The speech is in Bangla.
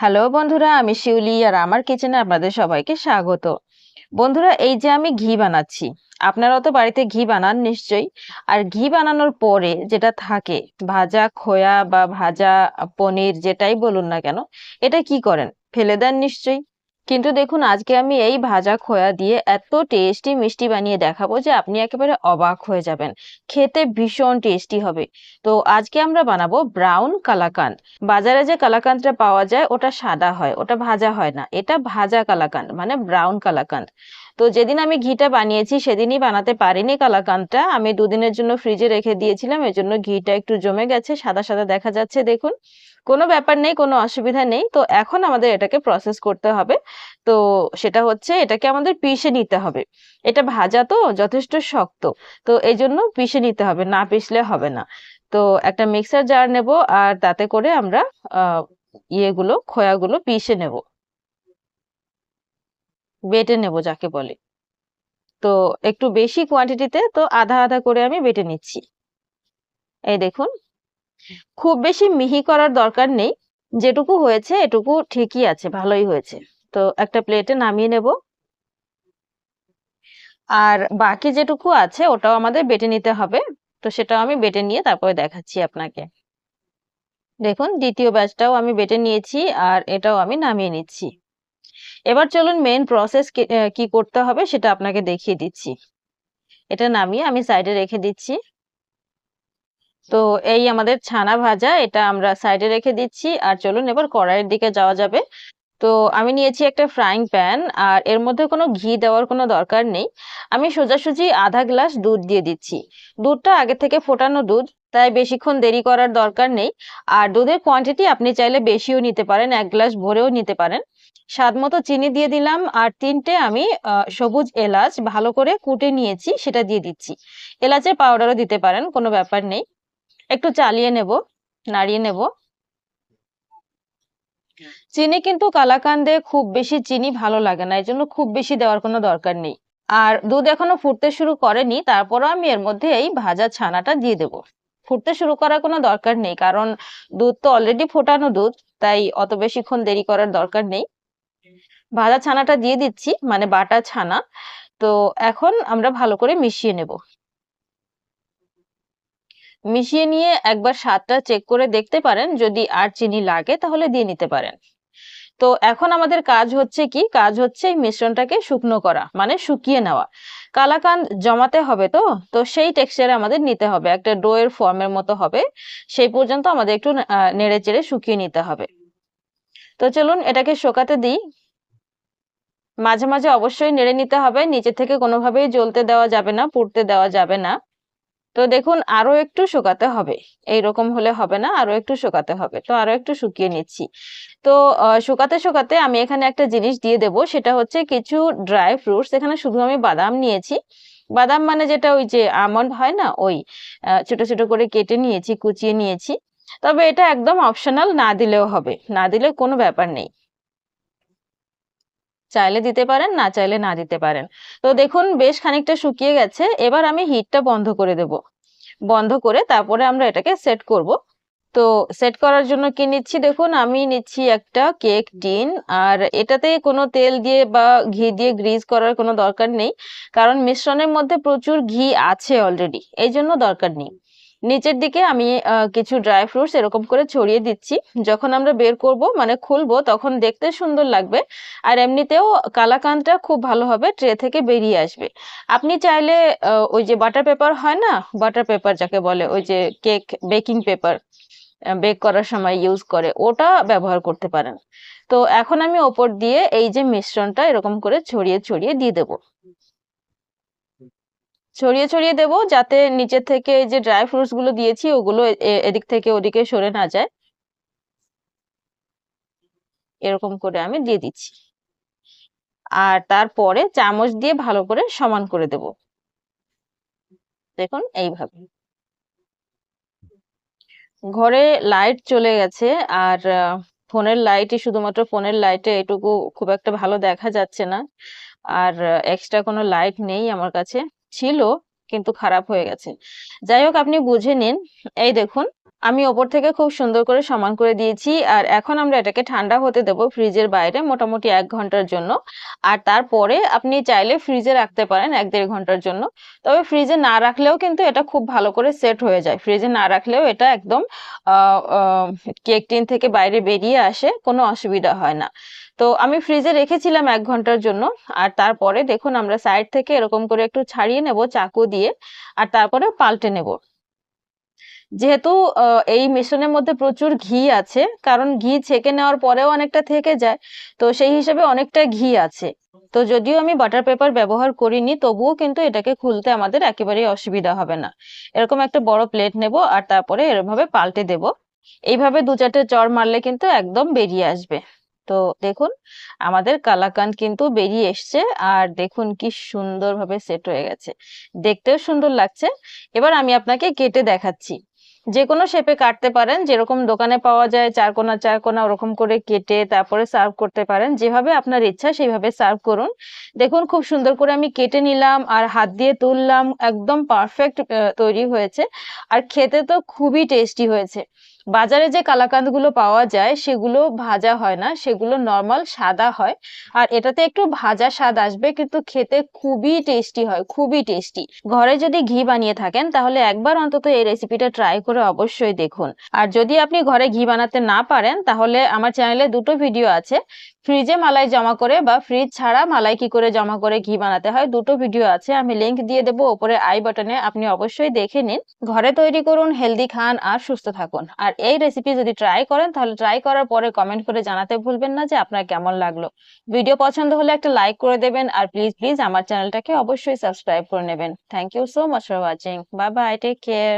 হ্যালো বন্ধুরা, আমি শিউলি আর আমার কিচেনে আপনাদের সবাইকে স্বাগত। বন্ধুরা, এই যে আমি ঘি বানাচ্ছি আপনারা তো বাড়িতে ঘি বানান নিশ্চয়ই। আর ঘি বানানোর পরে যেটা থাকে, ভাজা খোয়া বা ভাজা পনির যেটাই বলুন না কেন, এটা কি করেন? ফেলে দেন নিশ্চয়ই। কিন্তু দেখুন, আজকে আমি এই ভাজা খোয়া দিয়ে এত টেস্টি মিষ্টি বানিয়ে দেখাবো যে আপনি একেবারে অবাক হয়ে যাবেন। খেতে ভীষণ টেস্টি হবে। তো আজকে আমরা বানাবো ব্রাউন কালাকান্দ। বাজারে যে কালাকান্দটা পাওয়া যায়, ওটা সাদা হয়, ওটা ভাজা হয় না। এটা ভাজা কালাকান্দ মানে ব্রাউন কালাকান্দ। তো যেদিন আমি ঘিটা বানিয়েছি, সেদিনই বানাতে পারিনি কালাকান্দটা আমি দুদিনের জন্য ফ্রিজে রেখে দিয়েছিলাম এর জন্য ঘিটা একটু জমে গেছে, সাদা সাদা দেখা যাচ্ছে, দেখুন। কোনো ব্যাপার নেই, কোনো অসুবিধা নেই। তো এখন আমাদের এটাকে প্রসেস করতে হবে। তো সেটা হচ্ছে, এটাকে আমাদের পিষে নিতে হবে। এটা ভাজা তো, যথেষ্ট শক্ত। তো এই জন্য পিষে নিতে হবে, না পিষলে হবে না। তো একটা মিক্সার জার নেব, আর তাতে করে আমরা ইয়েগুলো, খোয়াগুলো পিষে নেব। বেটে নেব যাকে বলে। তো একটু বেশি কোয়ান্টিটিতে তো আধা আধা করে আমি বেটে নিচ্ছি। এই দেখুন, খুব বেশি মিহি করার দরকার নেই, যেটুকু হয়েছে এটুকু ঠিকই আছে, ভালোই হয়েছে। তো একটা প্লেটে নামিয়ে নেব। আর বাকি যেটুকু আছে ওটাও আমাদের বেটে নিতে হবে। তো সেটাও আমি বেটে নিয়ে তারপরে দেখাচ্ছি আপনাকে। দেখুন, দ্বিতীয় ব্যাচটাও আমি বেটে নিয়েছি আর এটাও আমি নামিয়ে নিচ্ছি। এবার চলুন মেন প্রসেস কি করতে হবে সেটা আপনাকে দেখিয়ে দিচ্ছি। এটা নামিয়ে আমি সাইডে রেখে দিচ্ছি। তো এই আমাদের ছানা ভাজা, এটা আমরা সাইডে রেখে দিচ্ছি। আর চলুন এবার কড়াইয়ের দিকে যাওয়া যাবে। তো আমি নিয়েছি একটা ফ্রাইং প্যান আর এর মধ্যে কোনো ঘি দেওয়ার কোনো দরকার নেই। আমি সোজাসুজি আধা গ্লাস দুধ দিয়ে দিচ্ছি। দুধটা আগে থেকে ফোটানো দুধ, তাই বেশিক্ষণ দেরি করার দরকার নেই। আর দুধের কোয়ান্টিটি আপনি চাইলে বেশিও নিতে পারেন, এক গ্লাস ভরেও নিতে পারেন। স্বাদ মতো চিনি দিয়ে দিলাম, আর তিনটে আমি সবুজ এলাচ ভালো করে কুটে নিয়েছি, সেটা দিয়ে দিচ্ছি। এলাচের পাউডারও দিতে পারেন, কোনো ব্যাপার নেই। একটু চালিয়ে নেব, নাড়িয়ে নেব। চিনি কিন্তু কালাকান্দে খুব বেশি চিনি ভালো লাগে না এই জন্য খুব বেশি দেওয়ার কোনো দরকার নেই। আর দুধ এখনও ফুটতে শুরু করেনি, তারপরও আমি এর মধ্যে এই ভাজা ছানাটা দিয়ে দেব। ফুটতে শুরু করার কোনো দরকার নেই, কারণ দুধ তো অলরেডি ফোটানো দুধ, তাই অত বেশিক্ষণ দেরি করার দরকার নেই। ভাজা ছানাটা দিয়ে দিচ্ছি মানে বাটা ছানা। তো এখন আমরা ভালো করে মিশিয়ে নেব। মিশিয়ে নিয়ে একবার স্বাদটা চেক করে দেখতে পারেন। যদি আর চিনি লাগে তাহলে দিয়ে নিতে পারেন। তো এখন আমাদের কাজ হচ্ছে কি? কাজ হচ্ছে এই মিশ্রণটাকে শুকনো করা মানে শুকিয়ে নেওয়া। কালাকান্দ জমাতে হবে তো? তো সেই টেক্সচারে আমাদের নিতে হবে। একটা ডোয়ের ফর্মের মতো হবে। সেই পর্যন্ত আমাদের একটু নেড়ে চেড়ে শুকিয়ে নিতে হবে। তো চলুন এটাকে শোকাতে দিই। মাঝে মাঝে অবশ্যই নেড়ে নিতে হবে। নিচে থেকে কোনোভাবেই জ্বলতে দেওয়া যাবে না, পুড়তে দেওয়া যাবে না। তো দেখুন, আরও একটু শুকাতে হবে। এইরকম হলে হবে না, আরও একটু শুকাতে হবে। তো আরও একটু শুকিয়ে নিচ্ছি। তো শুকাতে শুকাতে আমি এখানে একটা জিনিস দিয়ে দেব, সেটা হচ্ছে কিছু ড্রাই ফ্রুটস। এখানে শুধু আমি বাদাম নিয়েছি। বাদাম মানে যেটা ওই যে আমন্ড হয় না, ওই ছোট ছোট করে কেটে নিয়েছি, কুচিয়ে নিয়েছি। তবে এটা একদম অপশনাল না দিলেও হবে। না দিলে কোনো ব্যাপার নেই। চাইলে দিতে পারেন, না চাইলে না দিতে পারেন। তো দেখুন, বেশ খানিকটা শুকিয়ে গেছে। এবার আমি হিটটা বন্ধ করে দেব। বন্ধ করে তারপরে আমরা এটাকে সেট করব। তো সেট করার জন্য কি নিচ্ছি? দেখুন, আমি নিচ্ছি একটা কেক টিন আর এটাতে কোনো তেল দিয়ে বা ঘি দিয়ে গ্রিজ করার কোনো দরকার নেই। কারণ মিশ্রণের মধ্যে প্রচুর ঘি আছে অলরেডি। এই জন্য দরকার নেই। নিচের দিকে আমি কিছু ড্রাই ফ্রুটস এরকম করে ছড়িয়ে দিচ্ছি। যখন আমরা বের করব মানে খুলবো, তখন দেখতে সুন্দর লাগবে। আর এমনিতেও কালাকান্দটা খুব ভালো হবে ট্রে থেকে বেরিয়ে আসবে। আপনি চাইলে ওই যে বাটার পেপার হয় না? বাটার পেপার যাকে বলে, ওই যে কেক বেকিং পেপার বেক করার সময় ইউজ করে, ওটা ব্যবহার করতে পারেন। তো এখন আমি ওপর দিয়ে এই যে মিশ্রণটা এরকম করে ছড়িয়ে ছড়িয়ে দিয়ে দেবো। ছড়িয়ে ছড়িয়ে দেব যাতে নিচের থেকে যে ড্রাই ফ্রুটসগুলো দিয়েছি, ওগুলো এদিক থেকে ওদিকে সরে না যায়। এরকম করে আমি দিয়ে দিচ্ছি। আর তারপরে চামচ দিয়ে ভালো করে সমান করে দেব। দেখুন, এইভাবে। ঘরে লাইট চলে গেছে, আর ফোনের লাইটই শুধুমাত্র ফোনের লাইটে এটুকু খুব একটা ভালো দেখা যাচ্ছে না। আর, এক্সট্রা কোনো লাইট নেই আমার কাছে। ছিল কিন্তু খারাপ হয়ে গেছে। যাই হোক আপনি বুঝে নিন। এই দেখুন আমি ওপর থেকে খুব সুন্দর করে সমান করে দিয়েছি, আর এখন আমরা এটাকে ঠান্ডা হতে দেব ফ্রিজের বাইরে মোটামুটি এক ঘণ্টার জন্য। আর তারপরে আপনি চাইলে ফ্রিজে রাখতে পারেন এক দেড় ঘণ্টার জন্য। তবে ফ্রিজে না রাখলেও কিন্তু এটা খুব ভালো করে সেট হয়ে যায়। ফ্রিজে না রাখলেও এটা একদম কেক টিন থেকে বাইরে বেরিয়ে আসে, কোনো অসুবিধা হয় না। তো আমি ফ্রিজে রেখেছিলাম এক ঘণ্টার জন্য, আর তারপরে দেখুন আমরা সাইড থেকে এরকম করে একটু ছাড়িয়ে নেব, চাকু দিয়ে, আর তারপরে পাল্টে নেব। যেহেতু এই মিশ্রণের মধ্যে প্রচুর ঘি আছে, কারণ ঘি ছেঁকে নেওয়ার পরেও অনেকটা থেকে যায়, তো সেই হিসেবে অনেকটা ঘি আছে। তো যদিও আমি বাটার পেপার ব্যবহার করিনি, তবুও কিন্তু এটাকে খুলতে আমাদের একেবারেই অসুবিধা হবে না। এরকম একটা বড় প্লেট নেব আর তারপরে এরভাবে পাল্টে দেব। এইভাবে দু চারটে চড় মারলে কিন্তু একদম বেরিয়ে আসবে। তো দেখুন, আমাদের কালাকান্দ কিন্তু বেরিয়ে এসছে আর দেখুন কি সুন্দরভাবে সেট হয়ে গেছে। দেখতেও সুন্দর লাগছে। এবার আমি আপনাকে কেটে দেখাচ্ছি। যে কোনো শেপে কাটতে পারেন, যেরকম দোকানে পাওয়া যায় চার কোনা চার কোনা ওরকম করে কেটে তারপরে সার্ভ করতে পারেন, যেভাবে আপনার ইচ্ছা সেইভাবে সার্ভ করুন। দেখুন খুব সুন্দর করে আমি কেটে নিলাম আর হাত দিয়ে তুললাম, একদম পারফেক্ট তৈরি হয়েছে। আর খেতে তো খুবই টেস্টি হয়েছে। বাজারে যে কালাকাঁদগুলো পাওয়া যায়, সেগুলো ভাজা হয় না, সেগুলো নর্মাল সাদা হয়। আর এটাতে একটু ভাজা স্বাদ আসবে, কিন্তু খেতে খুবই টেস্টি হয়, খুবই টেস্টি ঘরে যদি ঘি বানিয়ে থাকেন, তাহলে একবার অন্তত এই রেসিপিটা ট্রাই করে অবশ্যই দেখুন। আর যদি আপনি ঘরে ঘি বানাতে না পারেন, তাহলে আমার চ্যানেলে দুটো ভিডিও আছে। ফ্রিজে মালাই জমা করে বা ফ্রিজ ছাড়া মালাই কি করে জমা করে ঘি বানাতে হয়, দুটো ভিডিও আছে। আমি লিংক দিয়ে দেবো ওপরে আই বাটনে আপনি অবশ্যই দেখে নিন। ঘরে তৈরি করুন হেলদি খান আর সুস্থ থাকুন। আর এই রেসিপি যদি ট্রাই করেন, তাহলে ট্রাই করার পরে কমেন্ট করে জানাতে ভুলবেন না যে আপনার কেমন লাগল। ভিডিও পছন্দ হলে একটা লাইক করে দেবেন আর প্লিজ প্লিজ আমার চ্যানেলটাকে অবশ্যই সাবস্ক্রাইব করে নেবেন। Thank you so much for watching bye bye take care